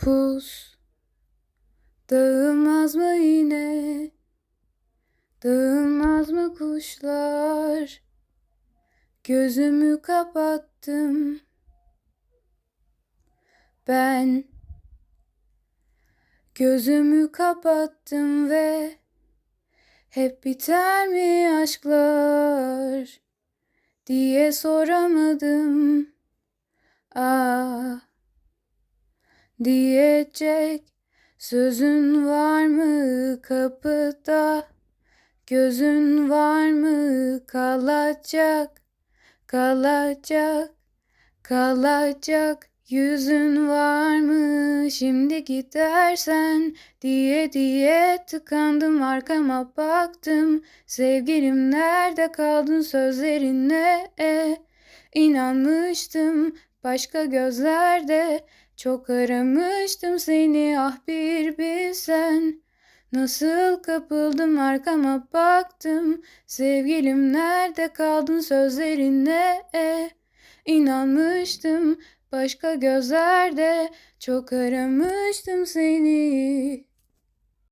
Pus dağılmaz mı yine? Dağılmaz mı kuşlar? Gözümü kapattım. Ben gözümü kapattım ve hep biter mi aşklar diye soramadım. Ah diyecek. Sözün var mı kapıda? Gözün var mı kalacak, kalacak, kalacak. Yüzün var mı? Şimdi gidersen diye diye tıkandım. Arkama baktım. Sevgilim nerede kaldın sözlerine? e, inanmıştım başka gözlerde. Çok aramıştım seni ah bir bilsen. Nasıl kapıldım arkama baktım. Sevgilim nerede kaldın sözlerine? E, İnanmıştım başka gözlerde. Çok aramıştım seni